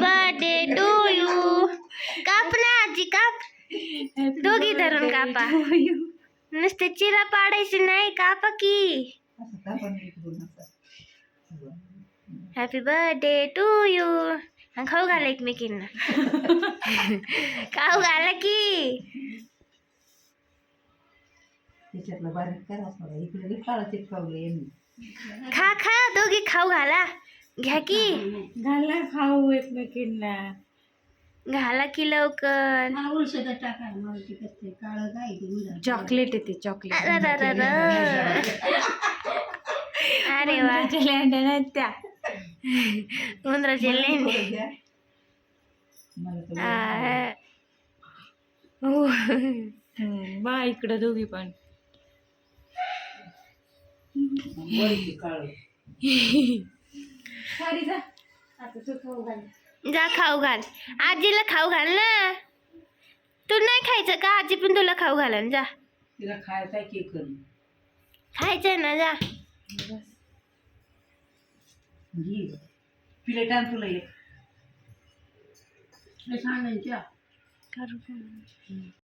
Birthday to you काप ना आजी काप. दोघी धरून कापा. नुसते चिरा पाडायचे नाही कापा की. हॅपी बर्थडे टू यू खाऊ घाला एकमेकींना. खाऊ घाला की. खा खा. दोघी खाऊ घाला. घ्या की. घाला खाऊ एकमेकींना. घाला की लवकर. चॉकलेट येते चॉकलेट. अररररर. अरे वा. लेंड्या नाहीत त्या. उंदराचे लेंडे थोडं घ्या. मला तर आ. हो. हम्म, बा इकडं दोघी पण. वरती काळं. जा. खाऊ घाल. आजीला खाऊ घाल ना. तू नाही खायचं का? आजी पण तुला खाऊ घालन जा. तिला खायचा केक ना जा. घे. प्लेट आण तुला एक.